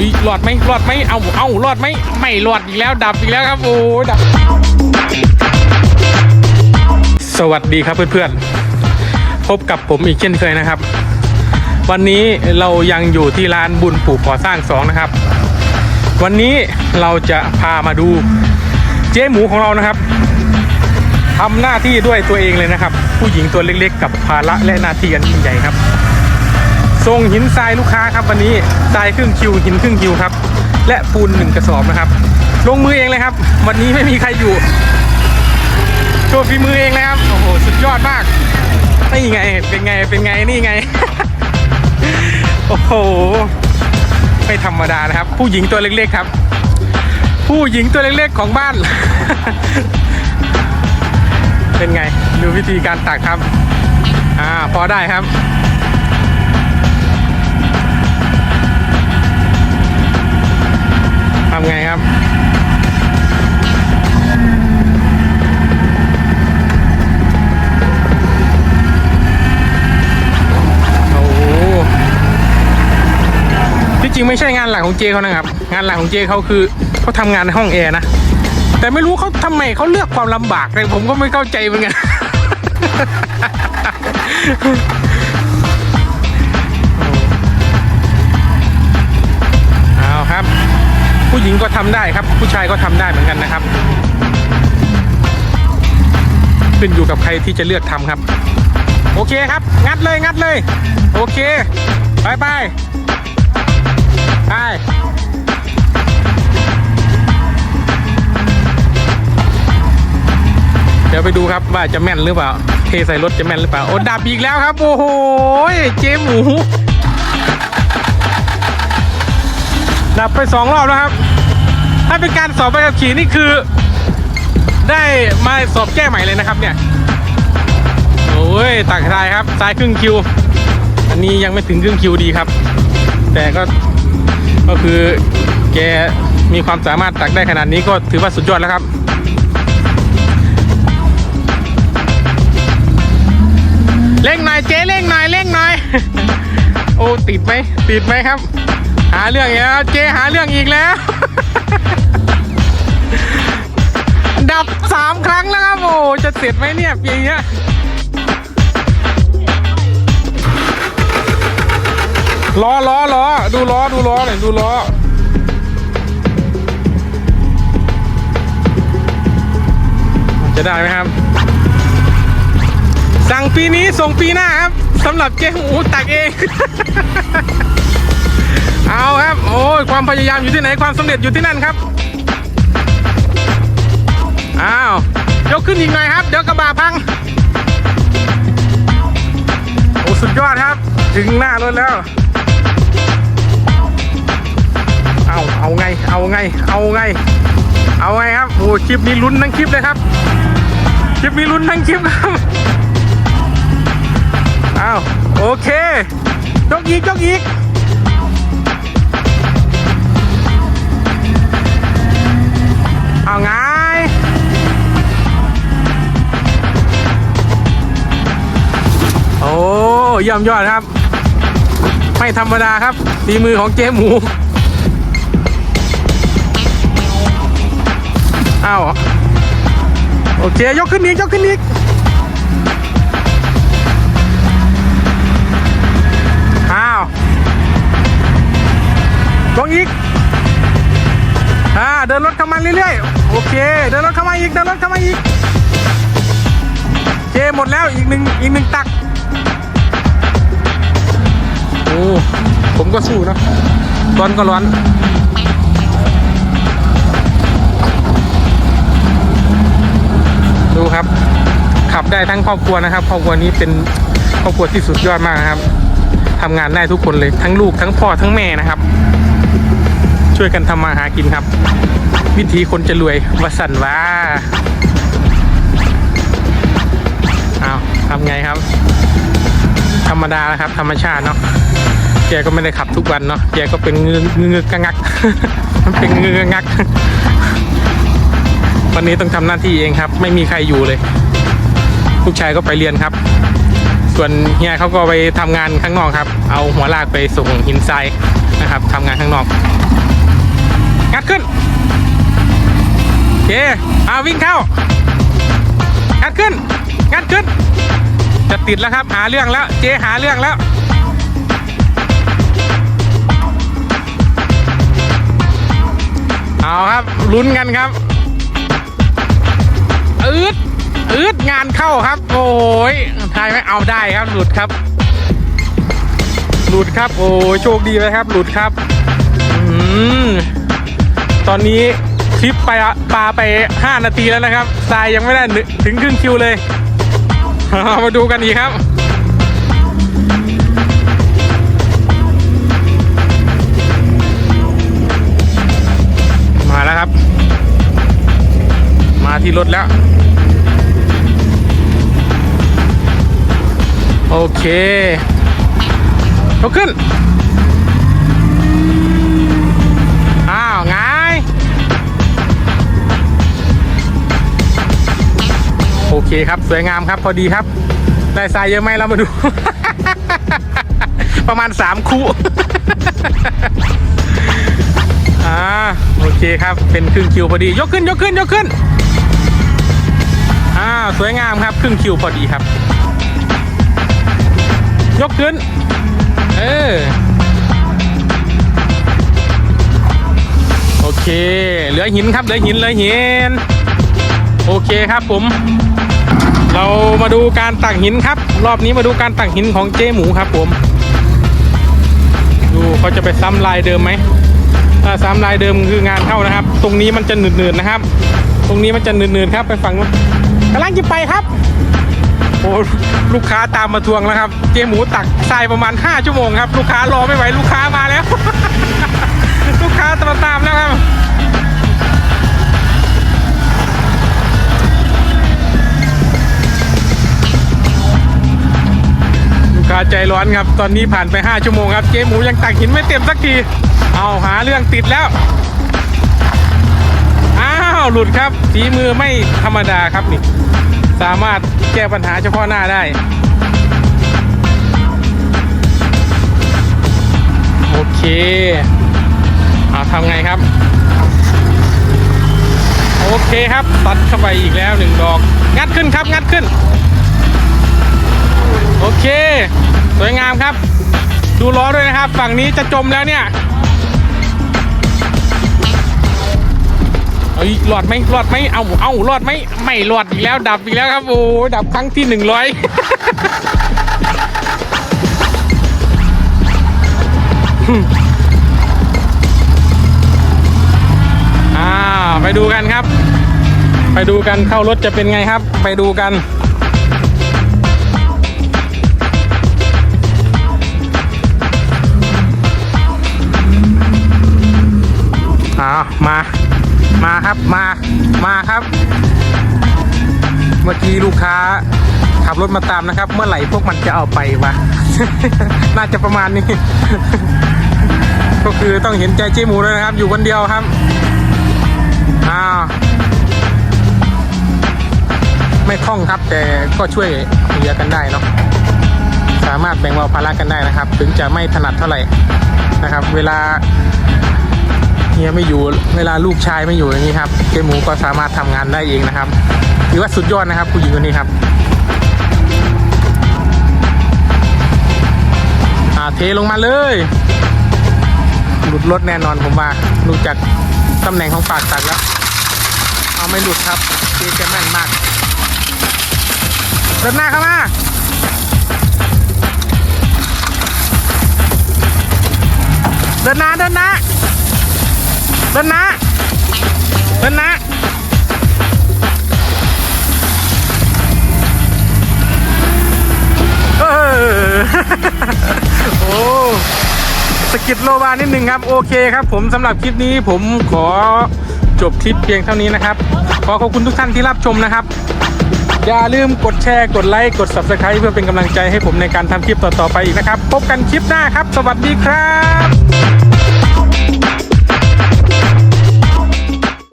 ฮ้ยรอดไหมรอดไหมเอาเอารอดไหมไม่รอดอีกแล้วดับอีกแล้วครับโอ้ดับ สวัสดีครับเพื่อนๆพบกับผมอีกเช่นเคยนะครับ วันนี้เรายังอยู่ที่ร้านบุญปู่ก่อสร้างสองนะครับ วันนี้เราจะพามาดูเจ๊หมูของเรานะครับทำหน้าที่ด้วยตัวเองเลยนะครับ ผู้หญิงตัวเล็กๆ กับภาระและหน้าที่อันยิ่งใหญ่ครับ ส่งหินทรายลูกค้าครับวันนี้ทรายครึ่งคิวหินครึ่งคิวครับ และปูนหนึ่งกระสอบนะครับ ลงมือเองเลยครับ วันนี้ไม่มีใครอยู่โชว์ฝีมือเองเลยครับโอ้โหสุดยอดมากนี่ไงเป็นไงเป็นไงนี่ไง โอ้โหไม่ธรรมดานะครับ ผู้หญิงตัวเล็กๆครับ ผู้หญิงตัวเล็กๆของบ้าน เป็นไงดูวิธีการตักครับ อ่าพอได้ครับำไงครับ โอ้โหที่จริงไม่ใช่งานหลักของเจเขานะครับ งานหลักของเจเขาคือเขาทำงานในห้องแอร์นะ แต่ไม่รู้เขาทำไมเขาเลือกความลำบากเลยผมก็ไม่เข้าใจเหมือนกัน ผู้หญิงก็ทำได้ครับ ผู้ชายก็ทำได้เหมือนกันนะครับ ขึ้นอยู่กับใครที่จะเลือกทำครับ โอเคครับ งัดเลยงัดเลย โอเค ไปไปไปเดี๋ยวไปดูครับว่าจะแม่นหรือเปล่า เทใส่รถจะแม่นหรือเปล่า โอ้ดับอีกแล้วครับ โอ้โห เจ๊หมู ดับไปสองรอบแล้วครับ ถ้าเป็นการสอบใบขับขี่นี่คือ ได้มาสอบแก้ใหม่เลยนะครับเนี่ย โอ้ยตักทรายครับทรายครึ่งคิว อันนี้ยังไม่ถึงครึ่งคิวดีครับ แต่ก็ก็คือแกมีความสามารถตักได้ขนาดนี้ก็ถือว่าสุดยอดแล้วครับเร่งหน่อยเจ๊เร่งหน่อยเร่งหน่อย โอ้ติดไหมติดไหมครับ หาเรื่องอีกแล้วเจ๊หาเรื่องอีกแล้ว ดับสามครั้งแล้วครับโอ้จะเสร็จไหมเนี่ยปีเนี้ยล้อล้อล้อดูล้อดูล้อหน่อยดูล้อจะได้ไหมครับ สั่งปีนี้ส่งปีหน้าครับสำหรับเจ๊หมูตักเอง เอาครับ โอ้ยความพยายามอยู่ที่ไหนความสำเร็จอยู่ที่นั่นครับ อ้าวยกขึ้นอีกหน่อยครับ เดี๋ยวกระบะพัง โอ้สุดยอดครับ ถึงหน้ารถแล้ว เอาเอาไง เอาไง เอาไง เอาไงครับ โอ้คลิปนี้ลุ้นทั้งคลิปเลยครับ คลิปนี้ลุ้นทั้งคลิปครับ อ้าว โอเคยกอีกยกอีก เอาไงโอ้เยี่ยมยอดครับ ไม่ธรรมดาครับฝีมือของเจ๊หมูอ้าวโอเค ยกขึ้นอีก ยกขึ้นอีก อ้าวลงอีก อ่า เดินรถเข้ามาเรื่อยๆ โอเค เดินรถเข้ามาอีก เดินรถเข้ามาอีกเคหมดแล้วอีกหนึ่งอีกหนึ่งตัก โอ้ ผมก็สู้นะร้อนก็ร้อนดูครับ ขับได้ทั้งครอบครัวนะครับ ครอบครัวนี้เป็นครอบครัวที่สุดยอดมากนะครับทำงานได้ทุกคนเลยทั้งลูกทั้งพ่อทั้งแม่นะครับ ช่วยกันทำมาหากินครับ วิธีคนจะรวยวาสันว่าเอาทำไงครับ ธรรมดานะครับ ธรรมชาติเนาะแกก็ไม่ได้ขับทุกวันเนาะแกก็เป็นเงือกเงือกงักมันเป็นเงือกงัก วันนี้ต้องทำหน้าที่เองครับ ไม่มีใครอยู่เลย ลูกชายก็ไปเรียนครับ ส่วนเฮียเขาก็ไปทำงานข้างนอกครับ เอาหัวลากไปส่งหินทรายนะครับทำงานข้างนอก งัดขึ้น เคเอาวิ่งเข้างัดขึ้นงัดขึ้น จะติดแล้วครับ หาเรื่องแล้ว เจหาเรื่องแล้วเอาครับลุ้นกันครับอืดอืดงานเข้าครับ โอ้ยทายไม่เอาได้ครับหลุดครับ หลุดครับ โอ้ยโชคดีไหมครับ หลุดครับ อืมตอนนี้ คลิปไปปลาไป 5 นาทีแล้วนะครับทรายยังไม่ได้ถึงครึ่งคิวเลย มาดูกันอีกครับมาแล้วครับ มาที่รถแล้ว โอเคยกขึ้น เคครับ สวยงามครับพอดีครับ ได้ทรายเยอะไหมเรามาดู ประมาณสามคู่อ่าโอเคครับ เป็นครึ่งคิวพอดี ยกขึ้นยกขึ้นยกขึ้นอ่าสวยงามครับ ครึ่งคิวพอดีครับ ยกขึ้น เออโอเค เหลือหินครับ เหลือหิน เหลือหิน โอเคครับผม เรามาดูการตักหินครับ รอบนี้มาดูการตักหินของเจ๊หมูครับผม ดูเขาจะไปซ้ำลายเดิมไหมถ้าซ้ำลายเดิมคืองานเข้านะครับ ตรงนี้มันจะหนืดๆนะครับ ตรงนี้มันจะหนืดๆครับไปฝั่งนู้นกำลังจะไปครับโอ้ลูกค้าตามมาทวงแล้วครับ เจหมูตักทรายประมาณ 5 ชั่วโมงครับ ลูกค้ารอไม่ไหวลูกค้ามาแล้ว ลูกค้าตามตามแล้วครับ ใจร้อนครับ ตอนนี้ผ่านไป 5 ชั่วโมงครับ เจ๊หมูยังตักหินไม่เต็มสักที เอาหาเรื่องติดแล้ว อ้าว หลุดครับฝีมือไม่ธรรมดาครับนี่ สามารถแก้ปัญหาเฉพาะหน้าได้ โอเค เอาทำไงครับ โอเคครับ ตัดเข้าไปอีกแล้วหนึ่งดอก งัดขึ้นครับ งัดขึ้น สวยงามครับ ดูล้อด้วยนะครับ ฝั่งนี้จะจมแล้วเนี่ยเอ้ยหลอดไหมหลอดไหมเอาเอาหลอดไหมไม่หลอดอีกแล้ว ดับอีกแล้วครับโอ้ดับครั้งที่หนึ่งร้อยอ่าไปดูกันครับ ไปดูกันเข้ารถจะเป็นไงครับ ไปดูกัน มา มาครับ มา มาครับ เมื่อกี้ลูกค้าขับรถมาตามนะครับ เมื่อไหร่พวกมันจะเอาไปวะ น่าจะประมาณนี้ ก็คือต้องเห็นใจเจ๊หมูด้วยนะครับ อยู่คนเดียวครับ อ้าว ไม่คล่องครับแต่ก็ช่วยเหลือกันได้เนาะ สามารถแบ่งเบาภาระกันได้นะครับ ถึงจะไม่ถนัดเท่าไหร่นะครับ เวลา ฮียไม่อยู่เวลาลูกชายไม่อยู่อย่างนี้ครับเจ๊หมูก็สามารถทำงานได้เองนะครับถือว่าสุดยอดนะครับผู้หญิงคนนี้ครับอาเทลงมาเลยหลุดรถแน่นอนผมว่าดูจากตำแหน่งของปากตักแล้ว เอาไม่หลุดครับเจ๊แกแม่นมากเดินหน้าเข้ามาเดินหน้าเดินหน้า เดินนะเดินนะเออโอ้สกิดโลบานิดนึงครับ โอเคครับ ผมสำหรับคลิปนี้ผมขอจบคลิปเพียงเท่านี้นะครับ ขอขอบคุณทุกท่านที่รับชมนะครับ อย่าลืมกดแชร์ กดไลค์ กด subscribe เพื่อเป็นกำลังใจให้ผมในการทำคลิปต่อๆไปอีกนะครับ พบกันคลิปหน้าครับ สวัสดีครับ